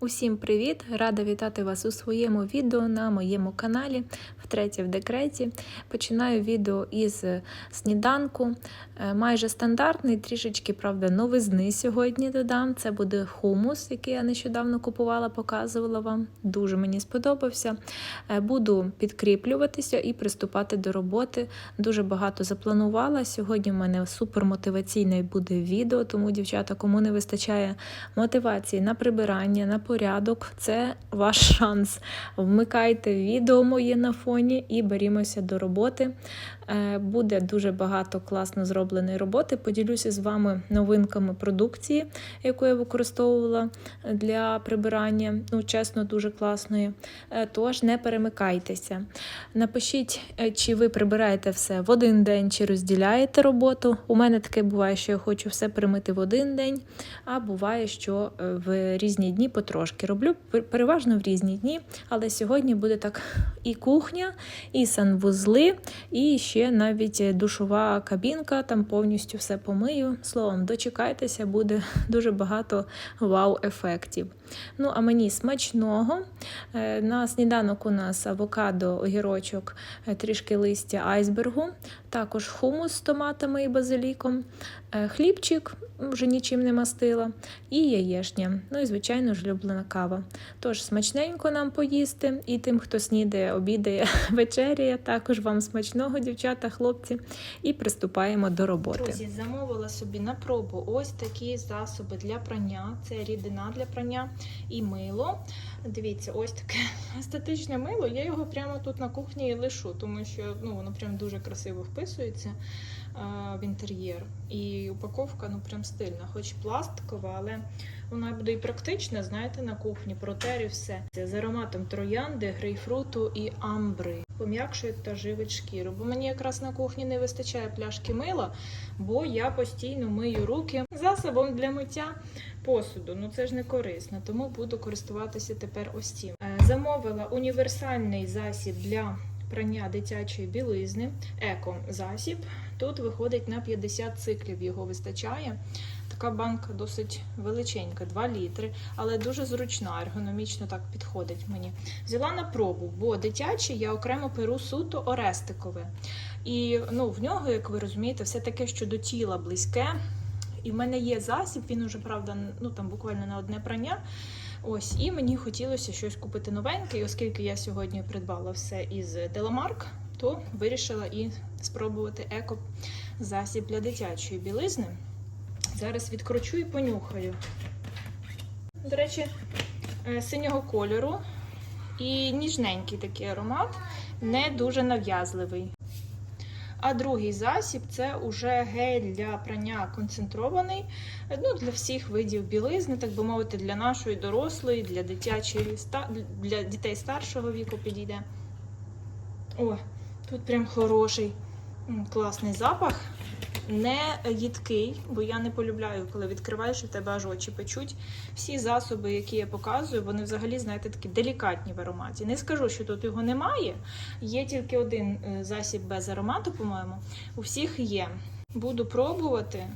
Усім привіт! Рада вітати вас у своєму відео на моєму каналі втретє в декреті. Починаю відео із сніданку. Е, Майже стандартний, трішечки, правда, новизни сьогодні додам. Це буде хумус, який я нещодавно купувала, показувала вам. Дуже мені сподобався. Е, Буду підкріплюватися і приступати до роботи. Дуже багато запланувала. Сьогодні в мене супермотиваційне буде відео, тому, дівчата, кому не вистачає мотивації на прибирання, на порядок, це ваш шанс. Вмикайте відео моє на фоні і берімося до роботи. Е, Буде дуже багато класно зробленої роботи. Поділюся з вами новинками продукції, яку я використовувала для прибирання. Ну, чесно, дуже класної. Е, Тож не перемикайтеся. Напишіть, е, чи ви прибираєте все в один день, чи розділяєте роботу. У мене таке буває, що я хочу все примити в один день, а буває, що е, в різні дні потрошки роблю переважно в різні дні. Але сьогодні буде так і кухня, і санвузли, і ще навіть душова кабінка. Там повністю все помию. Словом, дочекайтеся, буде дуже багато вау-ефектів. Ну, а мені смачного. Е, На сніданок у нас авокадо, огірочок, е, трішки листя айсбергу, також хумус з томатами і базиліком, е, хлібчик, вже нічим не мастила, і яєшня. Ну і, звичайно ж, люблена кава. Тож смачненько нам поїсти, і тим, хто снідає, обідає, вечеряє, також вам смачного, дівчата, хлопці, і приступаємо до роботи. Друзі, замовила собі на пробу ось такі засоби для прання. Це рідина для прання і мило. Дивіться, ось таке естетичне мило. Я його прямо тут на кухні і лишу, тому що ну, воно прям дуже красиво вписується е, в інтер'єр. І упаковка ну прям стильна, хоч пластикова, але вона буде і практична, знаєте, на кухні, протер і все. Це з ароматом троянди, грейпфруту і амбри. Пом'якшує та живить шкіру. Бо мені якраз на кухні не вистачає пляшки мила, бо я постійно мию руки засобом для миття посуду. Ну це ж не корисно, тому буду користуватися тепер ось цим. Е, Замовила універсальний засіб для прання дитячої білизни, еко-засіб. Тут виходить на 50 циклів, його вистачає. Така банка досить величенька, 2 літри, але дуже зручна, ергономічно так підходить мені. Взяла на пробу, бо дитячий я окремо перу суто орестикове. І ну, в нього, як ви розумієте, все таке, що до тіла близьке. І в мене є засіб, він уже, правда, ну там буквально на одне прання. Ось, і мені хотілося щось купити новеньке, і оскільки я сьогодні придбала все із Деламарк, то вирішила і спробувати еко засіб для дитячої білизни. Зараз відкручу і понюхаю. До речі, е, синього кольору і ніжненький такий аромат, не дуже нав'язливий. А другий засіб це уже гель для прання концентрований. Ну, для всіх видів білизни, так би мовити, для нашої дорослої, для дитячої для дітей старшого віку підійде. О, тут прям хороший, класний запах. Не їдкий, бо я не полюбляю, коли відкриваєш і в тебе аж очі печуть. Всі засоби, які я показую, вони взагалі, знаєте, такі делікатні в ароматі. Не скажу, що тут його немає. Є тільки один е, засіб без аромату, по-моєму. У всіх є. Буду пробувати.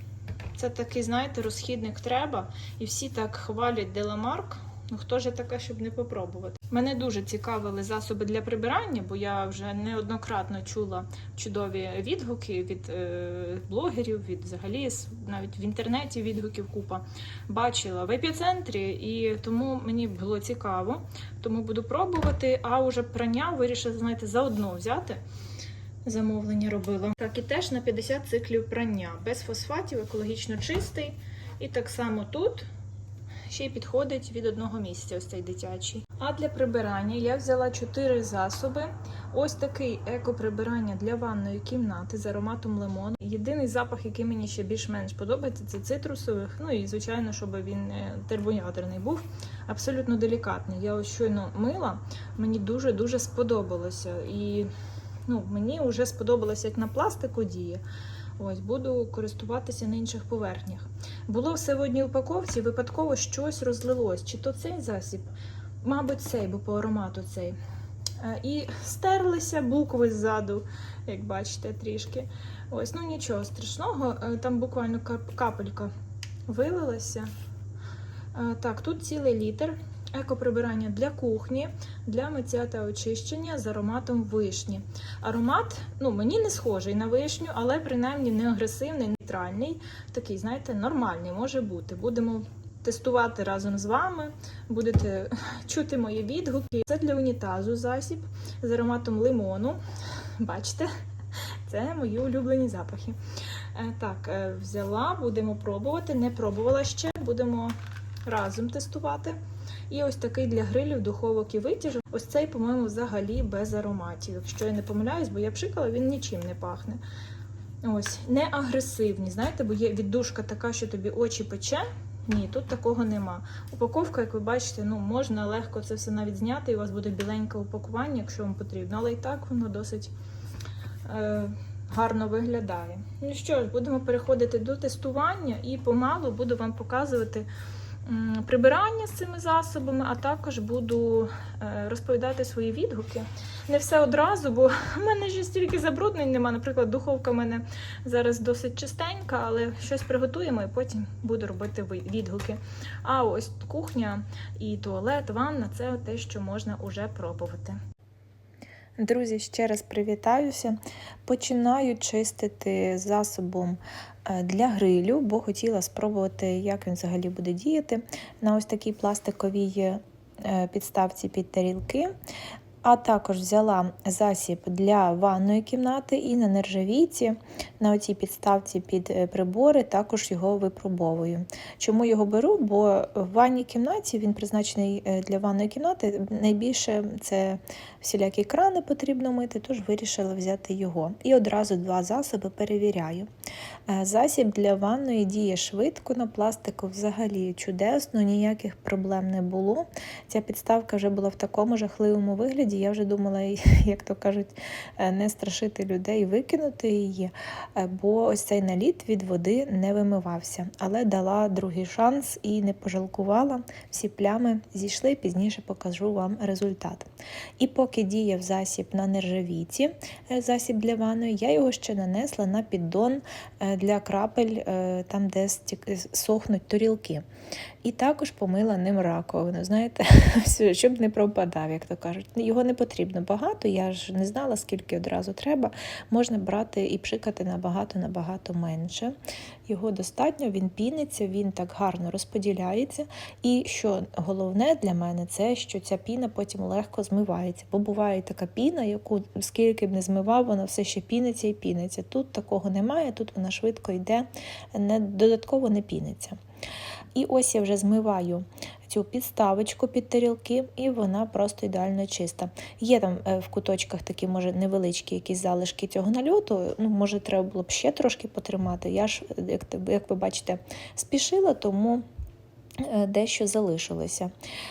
Це такий, знаєте, розхідник треба. І всі так хвалять Деламарк. Ну хто ж я така, щоб не попробувати? Мене дуже цікавили засоби для прибирання, бо я вже неоднократно чула чудові відгуки від е, блогерів, від взагалі навіть в інтернеті відгуків купа. Бачила в епіцентрі, і тому мені було цікаво. Тому буду пробувати. А уже прання вирішила, знаєте, заодно взяти. Замовлення робила. Так, і теж на 50 циклів прання. Без фосфатів, екологічно чистий. І так само тут ще й підходить від одного місця, ось цей дитячий. А для прибирання я взяла 4 засоби. Ось такий еко-прибирання для ванної кімнати з ароматом лимону. Єдиний запах, який мені ще більш-менш подобається, це цитрусових. Ну і звичайно, щоб він не термоядерний був. Абсолютно делікатний. Я ось щойно мила, мені дуже-дуже сподобалося. І ну, мені вже сподобалося, як на пластику діє. Ось буду користуватися на інших поверхнях. Було все в одній упаковці, випадково щось розлилось. Чи то цей засіб? Мабуть, цей, бо по аромату цей. Е, І стерлися букви ззаду, як бачите, трішки. Ось, ну нічого страшного, е, там буквально капелька вилилася. Е, Так, тут цілий літр. Екоприбирання для кухні, для миття та очищення з ароматом вишні. Аромат ну, мені не схожий на вишню, але принаймні не агресивний, нейтральний. Такий, знаєте, нормальний може бути. Будемо тестувати разом з вами, будете чути мої відгуки. Це для унітазу засіб з ароматом лимону. Бачите? Це мої улюблені запахи. Е, Так, е, взяла, будемо пробувати. Не пробувала ще, будемо разом тестувати. І ось такий для грилів, духовок і витяжок. Ось цей, по-моєму, взагалі без ароматів. Якщо я не помиляюсь, бо я пшикала, він нічим не пахне. Ось, не агресивні. Знаєте, бо є віддушка така, що тобі очі пече. Ні, тут такого нема. Упаковка, як ви бачите, ну можна легко це все навіть зняти, і у вас буде біленьке упакування, якщо вам потрібно. Але і так воно досить е, гарно виглядає. Ну що ж, будемо переходити до тестування і помалу буду вам показувати прибирання з цими засобами, а також буду е, розповідати свої відгуки. Не все одразу, бо в мене ще стільки забруднень нема. Наприклад, духовка в мене зараз досить чистенька, але щось приготуємо і потім буду робити відгуки. А ось кухня і туалет, ванна це те, що можна уже пробувати. Друзі, ще раз привітаюся. Починаю чистити засобом е, для грилю, бо хотіла спробувати, як він взагалі буде діяти на ось такій пластиковій е, підставці під тарілки. А також взяла засіб для ванної кімнати і на нержавійці, на оцій підставці під е, прибори, також його випробовую. Чому його беру? Бо в ванній кімнаті він призначений е, для ванної кімнати. Найбільше це всілякі крани потрібно мити, тож вирішила взяти його. І одразу два засоби перевіряю. Е, Засіб для ванної діє швидко, на пластику взагалі чудесно, ніяких проблем не було. Ця підставка вже була в такому жахливому вигляді. Я вже думала, як то кажуть, е, не страшити людей, викинути її, е, бо ось цей наліт від води не вимивався. Але дала другий шанс і не пожалкувала. Всі плями зійшли, пізніше покажу вам результат. І поки діяв засіб на нержавійці, е, засіб для ванної, я його ще нанесла на піддон для крапель, там, де сохнуть тарілки. І також помила ним раковину. Знаєте, щоб не пропадав, як то кажуть. Його не потрібно багато, я ж не знала, скільки одразу треба. Можна брати і пшикати набагато-набагато менше. Його достатньо, він піниться, він так гарно розподіляється. І що головне для мене, це що ця піна потім легко змивається. Бо буває така піна, яку скільки б не змивав, вона все ще піниться і піниться. Тут такого немає, тут вона швидко йде, не, додатково не піниться. І ось я вже змиваю цю підставочку під тарілки, і вона просто ідеально чиста. Є там е, в куточках такі, може, невеличкі якісь залишки цього нальоту. Ну, може, треба було б ще трошки потримати. Я ж, як, як ви бачите, спішила, тому. Е, Дещо залишилося.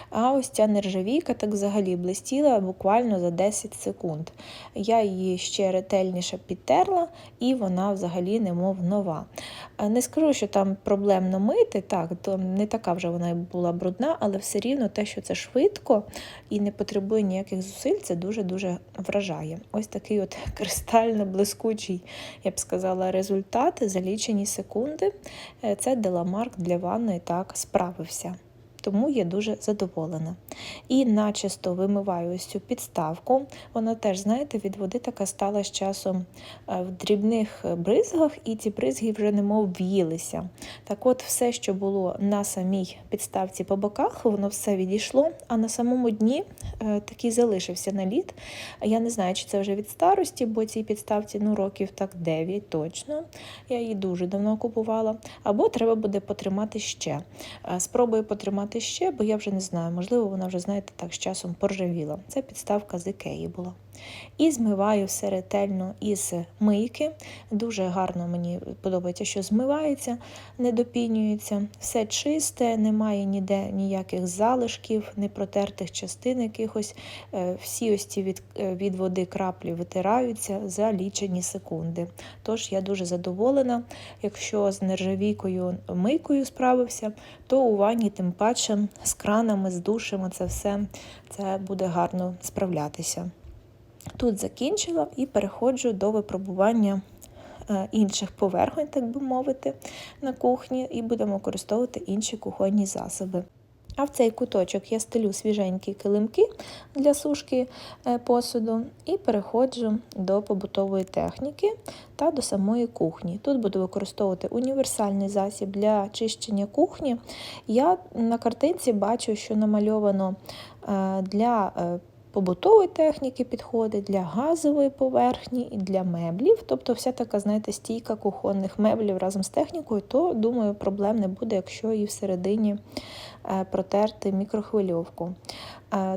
А ось ця нержавійка так взагалі блистіла буквально за 10 секунд. Я її ще ретельніше підтерла, і вона взагалі немов нова. Е, Не скажу, що там проблемно мити, так, то не така вже вона була брудна, але все рівно те, що це швидко і не потребує ніяких зусиль, це дуже-дуже вражає. Ось такий от кристально блискучий, я б сказала, результат за лічені секунди. Е, Це Деламарк для ванної так справився. Тому я дуже задоволена. І начисто вимиваю ось цю підставку. Вона теж, знаєте, від води така стала з часом е, в дрібних е, бризгах, і ці бризги вже немов в'їлися. Так от, все, що було на самій підставці по боках, воно все відійшло, а на самому дні е, такий залишився наліт. Я не знаю, чи це вже від старості, бо цій підставці ну, років так 9 точно. Я її дуже давно купувала. Або треба буде потримати ще. Спробую потримати ще, бо я вже не знаю, можливо, вона вже, знаєте, так з часом поржавіла. Це підставка з Ікеї була. І змиваю все ретельно із мийки. Дуже гарно мені подобається, що змивається, не допінюється. Все чисте, немає ніде ніяких залишків, непротертих частин якихось. Е, Всі ось ці від, е, від води краплі витираються за лічені секунди. Тож я дуже задоволена. Якщо з нержавійкою мийкою справився, то у ванні тим паче з кранами, з душами це все це буде гарно справлятися. Тут закінчила і переходжу до випробування е, інших поверхонь, так би мовити, на кухні, і будемо використовувати інші кухонні засоби. А в цей куточок я стелю свіженькі килимки для сушки е, посуду і переходжу до побутової техніки та до самої кухні. Тут буду використовувати універсальний засіб для чищення кухні. Я на картинці бачу, що намальовано е, для побутової техніки підходить, для газової поверхні і для меблів. Тобто вся така, знаєте, стійка кухонних меблів разом з технікою, то думаю, проблем не буде, якщо її всередині е, протерти мікрохвильовку.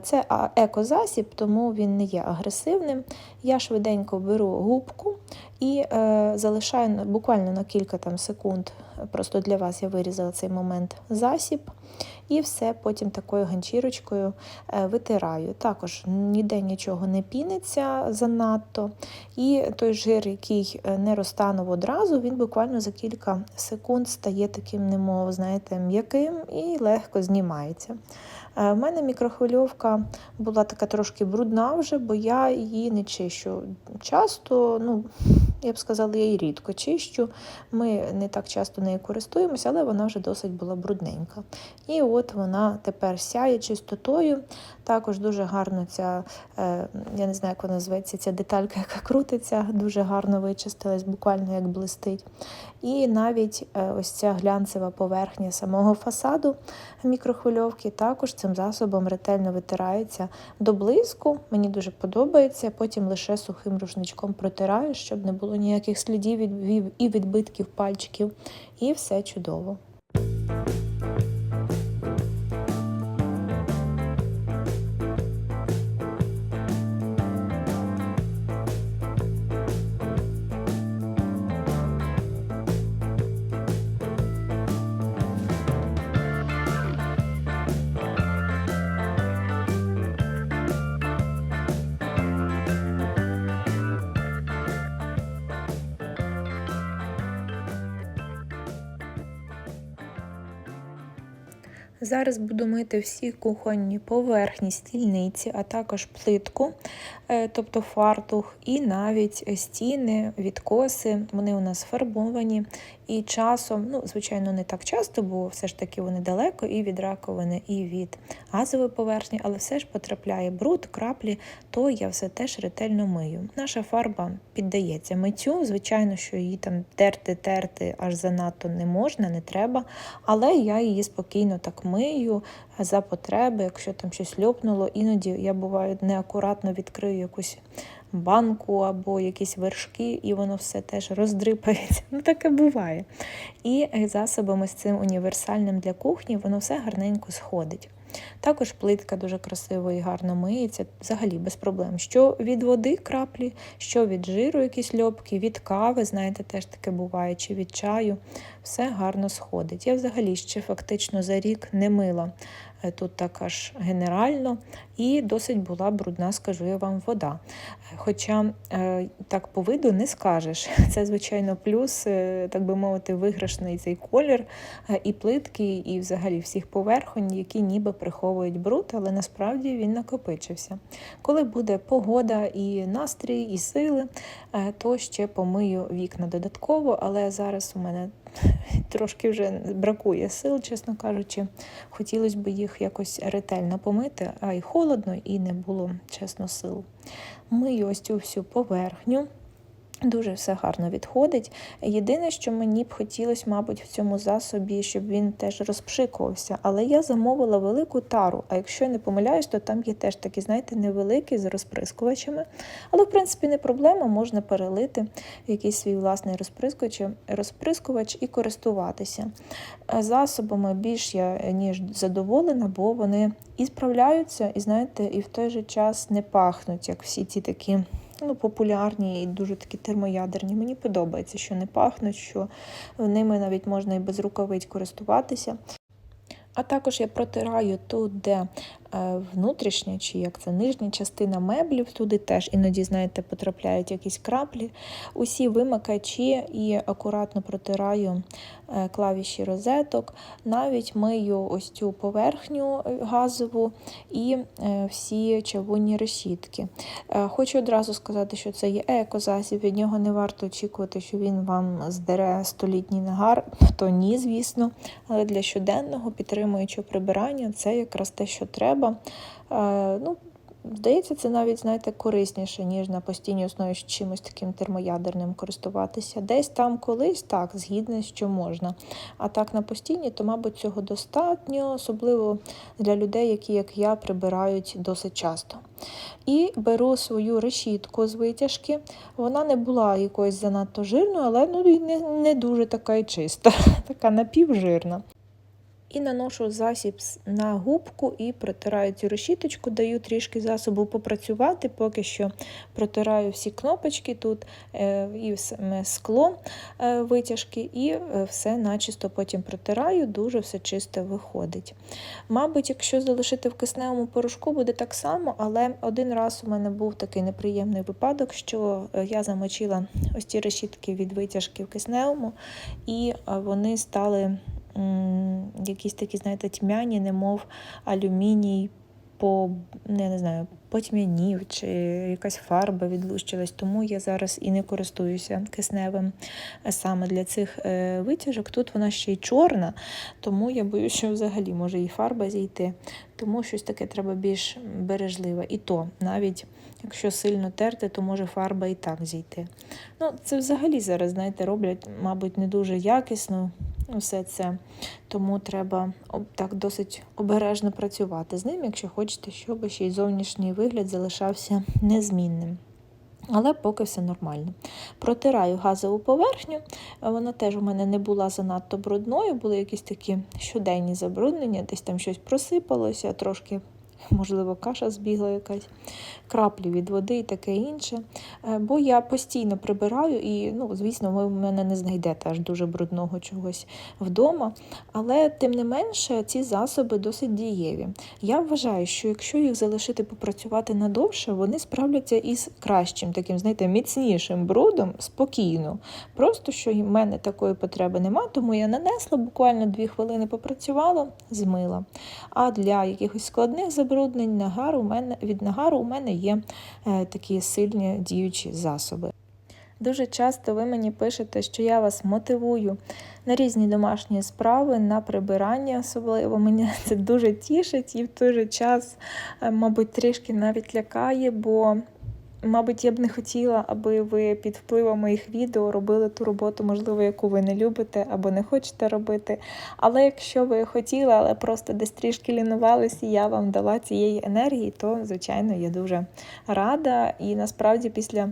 Це екозасіб, тому він не є агресивним. Я швиденько беру губку і е, залишаю буквально на кілька там секунд. Просто для вас я вирізала цей момент засіб. І все потім такою ганчірочкою е, витираю. Також ніде нічого не піниться занадто. І той жир, який е, не розтанув одразу, він буквально за кілька секунд стає таким, немов, знаєте, м'яким і легко знімається. Е, В мене мікрохвильовка була така трошки брудна вже, бо я її не чищу часто. Ну, я б сказала, я її рідко чищу. Ми не так часто нею користуємося, але вона вже досить була брудненька. І от вона тепер сяє чистотою. Також дуже гарно ця, е, я не знаю, як вона називається, ця деталька, яка крутиться, дуже гарно вичистилась, буквально як блистить. І навіть е, ось ця глянцева поверхня самого фасаду мікрохвильовки також цим засобом ретельно витирається до блиску. Мені дуже подобається. Потім лише сухим рушничком протираю, щоб не було ніяких слідів і відбитків пальчиків. І все чудово. Зараз буду мити всі кухонні поверхні, стільниці, а також плитку, е, тобто фартух, і навіть стіни, відкоси. Вони у нас фарбовані. І часом, ну, звичайно, не так часто, бо все ж таки вони далеко і від раковини, і від газової поверхні, але все ж потрапляє бруд, краплі, то я все теж ретельно мию. Наша фарба піддається миттю. Звичайно, що її там терти-терти аж занадто не можна, не треба. Але я її спокійно так мию за потреби, якщо там щось льопнуло. Іноді я буваю неакуратно відкрию якусь банку або якісь вершки, і воно все теж роздрипається. Ну таке буває. І засобами з цим універсальним для кухні воно все гарненько сходить. Також плитка дуже красиво і гарно миється, взагалі без проблем. Що від води краплі, що від жиру якісь льопки, від кави, знаєте, теж таке буває, чи від чаю, все гарно сходить. Я взагалі ще фактично за рік не мила е, тут так аж генерально, і досить була брудна, скажу я вам, вода. Хоча е, так по виду не скажеш. Це, звичайно, плюс, е, так би мовити, виграшний цей колір е, і плитки, і взагалі всіх поверхонь, які ніби приховують бруд, але насправді він накопичився. Коли буде погода і настрій, і сили, то ще помию вікна додатково, але зараз у мене трошки вже бракує сил, чесно кажучи. Хотілося б їх якось ретельно помити, а й холодно, і не було, чесно, сил. Мию ось цю всю поверхню. Дуже все гарно відходить. Єдине, що мені б хотілося, мабуть, в цьому засобі, щоб він теж розпшикувався. Але я замовила велику тару. А якщо я не помиляюсь, то там є теж такі, знаєте, невеликі з розприскувачами. Але, в принципі, не проблема, можна перелити якийсь свій власний розприскувач, розприскувач і користуватися. Е, Засобами більш я е, ніж задоволена, бо вони і справляються, і знаєте, і в той же час не пахнуть, як всі ці такі ну, популярні і дуже такі термоядерні. Мені подобається, що не пахнуть, що ними навіть можна і без рукавиць користуватися. А також я протираю тут, де внутрішня, чи як це нижня частина меблів. Туди теж іноді, знаєте, потрапляють якісь краплі. Усі вимикачі і акуратно протираю е, клавіші розеток. Навіть мию ось цю поверхню е, газову і е, всі чавунні решітки. Е, Хочу одразу сказати, що це є екозасіб, від нього не варто очікувати, що він вам здере столітній нагар, то ні, звісно. Але для щоденного підтримуючого прибирання це якраз те, що треба. Е, Ну, Здається, це навіть, знаєте, корисніше, ніж на постійній основі чимось таким термоядерним користуватися. Десь там колись так, згідно, що можна. А так на постійній, то, мабуть, цього достатньо, особливо для людей, які, як я, прибирають досить часто. І беру свою решітку з витяжки. Вона не була якоюсь занадто жирною, але ну, не, не дуже така і чиста, така напівжирна. І наношу засіб на губку і протираю цю решіточку, даю трішки засобу попрацювати, поки що протираю всі кнопочки тут е, і саме скло е, витяжки, і е, все начисто потім протираю, дуже все чисте виходить. Мабуть, якщо залишити в кисневому порошку, буде так само, але один раз у мене був такий неприємний випадок, що я замочила ось ці решітки від витяжки в кисневому, і вони стали якісь такі, знаєте, тьмяні, немов алюміній по не, не знаю, потьмянів чи якась фарба відлущилась. Тому я зараз і не користуюся кисневим е, саме для цих е, витяжок. Тут вона ще й чорна, тому я боюся, що взагалі може і фарба зійти. Тому щось таке треба більш бережливе. І то навіть якщо сильно терти, то може фарба і так зійти. Ну, це взагалі зараз, знаєте, роблять, мабуть, не дуже якісно все це. Тому треба так досить обережно працювати з ним, якщо хочете, щоб ще й зовнішній вигляд залишався незмінним. Але поки все нормально. Протираю газову поверхню. Вона теж у мене не була занадто брудною, були якісь такі щоденні забруднення, десь там щось просипалося, трошки, можливо, каша збігла якась, краплі від води і таке інше. Е, Бо я постійно прибираю і, ну, звісно, ви в мене не знайдете аж дуже брудного чогось вдома. Але тим не менше ці засоби досить дієві. Я вважаю, що якщо їх залишити попрацювати надовше, вони справляться із кращим, таким, знаєте, міцнішим брудом спокійно. Просто що в мене такої потреби нема, тому я нанесла буквально дві хвилини попрацювала, змила. А для якихось складних забруднень нагар у мене від нагару у мене є е, такі сильні діючі засоби. Дуже часто ви мені пишете, що я вас мотивую на різні домашні справи, на прибирання особливо. Мене це дуже тішить і в той же час, е, мабуть, трішки навіть лякає, бо, мабуть, я б не хотіла, аби ви під впливом моїх відео робили ту роботу, можливо, яку ви не любите або не хочете робити. Але якщо ви хотіли, але просто десь трішки лінувалися, і я вам дала цієї енергії, то, звичайно, я дуже рада. І насправді після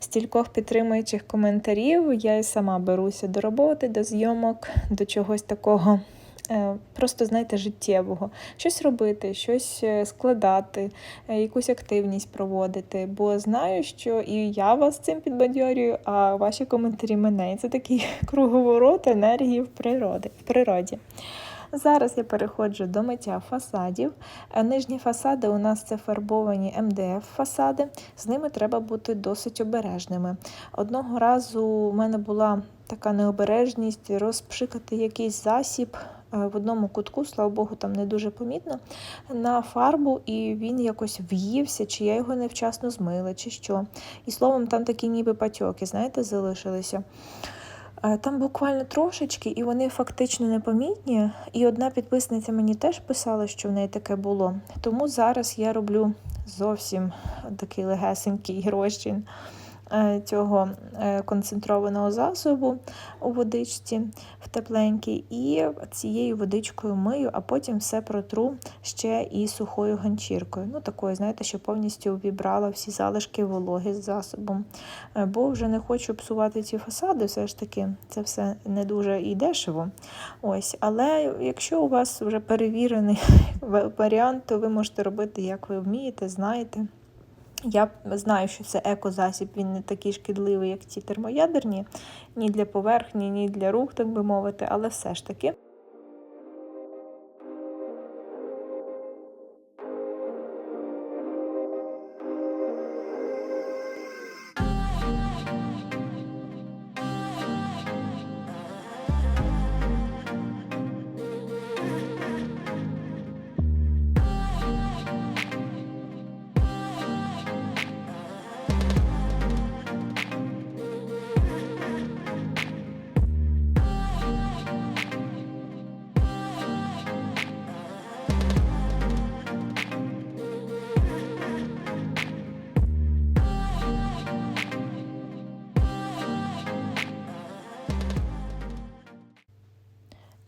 стількох підтримуючих коментарів я і сама беруся до роботи, до зйомок, до чогось такого. Е, Просто, знаєте, життєвого, щось робити, щось е, складати, е, якусь активність проводити. Бо знаю, що і я вас цим підбадьорюю, а ваші коментарі мене. І це такий круговорот енергії в природі. В природі. Зараз я переходжу до миття фасадів. Нижні фасади у нас це фарбовані МДФ фасади. З ними треба бути досить обережними. Одного разу у мене була така необережність розпшикати якийсь засіб в одному кутку, слава Богу, там не дуже помітно, на фарбу, і він якось в'ївся, чи я його невчасно змила, чи що. І словом, там такі ніби патьоки, знаєте, залишилися. Е, Там буквально трошечки, і вони фактично непомітні. І одна підписниця мені теж писала, що в неї таке було. Тому зараз я роблю зовсім такий легесенький розчин е, цього е, концентрованого засобу у водичці в тепленькій, і цією водичкою мию, а потім все протру ще і сухою ганчіркою. Ну, такою, знаєте, що повністю обібрала всі залишки вологи з засобом. Е, Бо вже не хочу псувати ці фасади, все ж таки це все не дуже і дешево. Ось, але якщо у вас вже перевірений варіант, то ви можете робити, як ви вмієте, знаєте. Я знаю, що це екозасіб, він не такий шкідливий, як ті термоядерні, ні для поверхні, ні для рук, так би мовити, але все ж таки.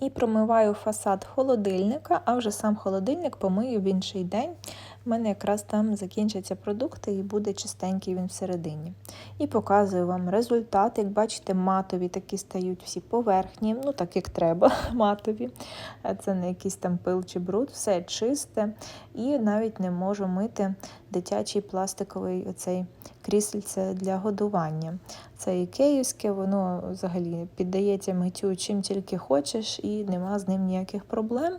І промиваю фасад холодильника, а вже сам холодильник помию в інший день. У мене якраз там закінчаться продукти і буде чистенький він всередині. І показую вам результат. Як бачите, матові такі стають всі поверхні, ну так як треба, матові. Це не якийсь там пил чи бруд, все чисте. І навіть не можу мити дитячий пластиковий оцей крісельце для годування. Це ікеївське, воно взагалі піддається миттю чим тільки хочеш, і нема з ним ніяких проблем,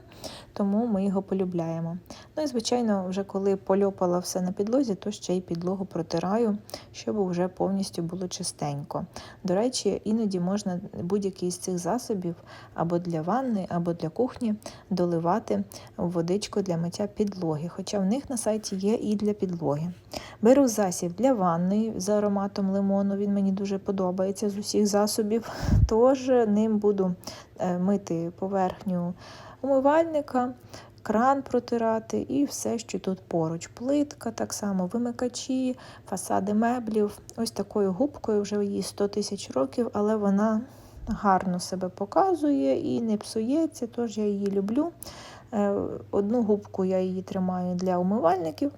тому ми його полюбляємо. Ну і звичайно, вже коли польопала все на підлозі, то ще й підлогу протираю, щоб вже повністю було чистенько. До речі, іноді можна будь-який з цих засобів або для ванни, або для кухні доливати водичку для миття підлоги. Хоча в них на сайті є і для підлоги. Беру засіб для ванни з ароматом лимону, він мені дуже подобається з усіх засобів. Тож ним буду е, мити поверхню умивальника, кран протирати і все, що тут поруч. Плитка, так само вимикачі, фасади меблів. Ось такою губкою вже їй 100 тисяч років, але вона гарно себе показує і не псується, тож я її люблю. Е, Одну губку я її тримаю для умивальників,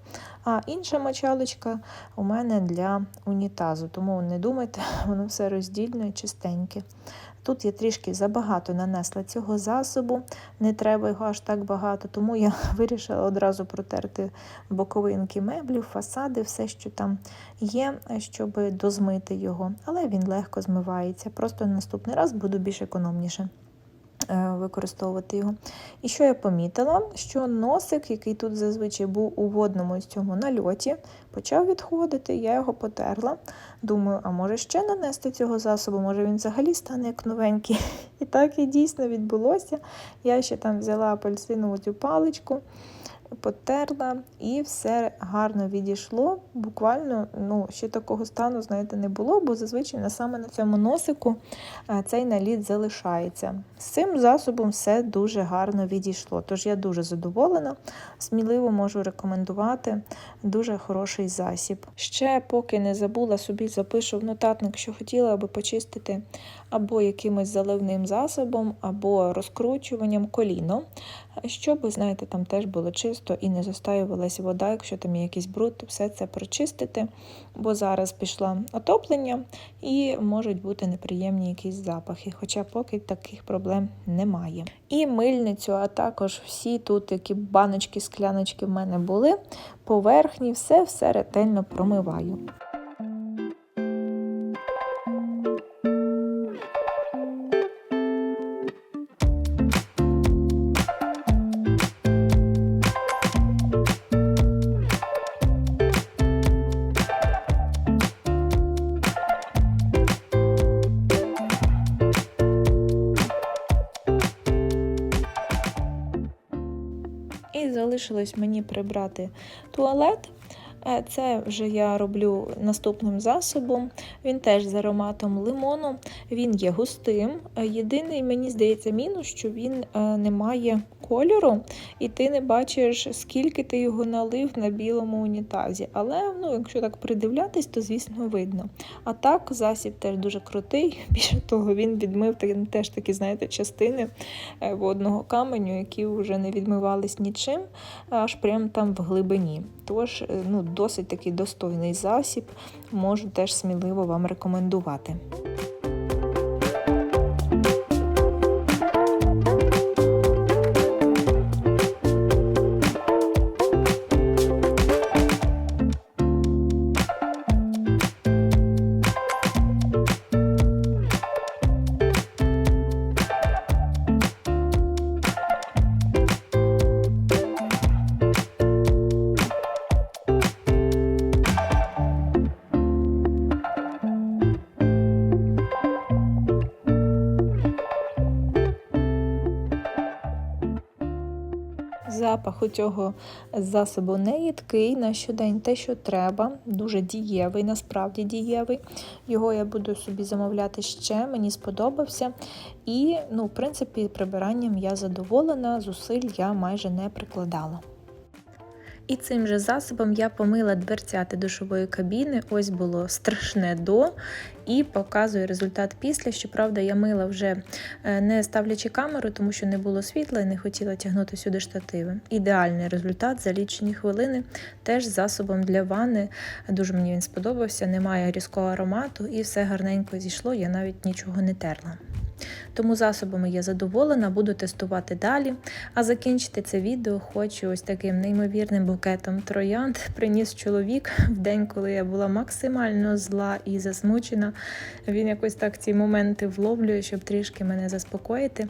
а інша мочалочка у мене для унітазу. Тому не думайте, воно все роздільне і чистеньке. Тут я трішки забагато нанесла цього засобу, не треба його аж так багато, тому я вирішила одразу протерти боковинки меблів, фасади, все, що там є, щоб дозмити його. Але він легко змивається. Просто наступний раз буду більш економніше використовувати його. І що я помітила, що носик, який тут зазвичай був у водному цьому нальоті, почав відходити, я його потерла. Думаю, а може ще нанести цього засобу, може він взагалі стане як новенький. І так і дійсно відбулося. Я ще там взяла апельсинову цю паличку, потерла і все гарно відійшло. Буквально ну, ще такого стану, знаєте, не було, бо зазвичай саме на цьому носику е, цей наліт залишається. З цим засобом все дуже гарно відійшло. Тож я дуже задоволена, сміливо можу рекомендувати. Дуже хороший засіб. Ще поки не забула собі, запишу в нотатник, що хотіла би почистити або якимось заливним засобом, або розкручуванням коліно, щоб, знаєте, там теж було чисто і не застаювалася вода, якщо там є якийсь бруд, то все це прочистити, бо зараз пішло отоплення і можуть бути неприємні якісь запахи, хоча поки таких проблем немає. І мильницю, а також всі тут, які баночки, скляночки в мене були, поверхні, все все ретельно промиваю. Залишилось мені прибрати туалет. Це вже я роблю наступним засобом. Він теж з ароматом лимону. Він є густим. Єдиний, мені здається, мінус, що він е, не має кольору, і ти не бачиш, скільки ти його налив на білому унітазі. Але ну, якщо так придивлятись, то звісно видно. А так, засіб теж дуже крутий. Більше того, він відмив теж такі, знаєте, частини е, водного каменю, які вже не відмивались нічим, аж прямо там в глибині. Тож, е, ну, досить такий достойний засіб, можу теж сміливо вам рекомендувати. Запах у цього засобу не їдкий, на щодень те, що треба, дуже дієвий, насправді дієвий. Його я буду собі замовляти ще, мені сподобався. І, ну, в принципі, прибиранням я задоволена, зусиль я майже не прикладала. І цим же засобом я помила дверцяти душової кабіни. Ось було страшне до. І показую результат після. Щоправда, я мила вже е, не ставлячи камеру, тому що не було світла і не хотіла тягнути сюди штативи. Ідеальний результат за лічені хвилини. Теж засобом для ванни. Дуже мені він сподобався. Немає різкого аромату і все гарненько зійшло. Я навіть нічого не терла. Тому засобами я задоволена, буду тестувати далі. А закінчити це відео хочу ось таким неймовірним букетом троянд. Приніс чоловік в день, коли я була максимально зла і засмучена. Він якось так ці моменти вловлює, щоб трішки мене заспокоїти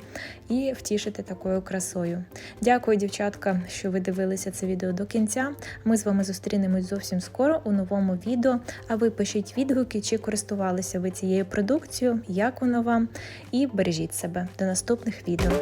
і втішити такою красою. Дякую, дівчатка, що ви дивилися це відео до кінця. Ми з вами зустрінемось зовсім скоро у новому відео. А ви пишіть відгуки, чи користувалися ви цією продукцією, як вона вам, і бережіть себе до наступних відео.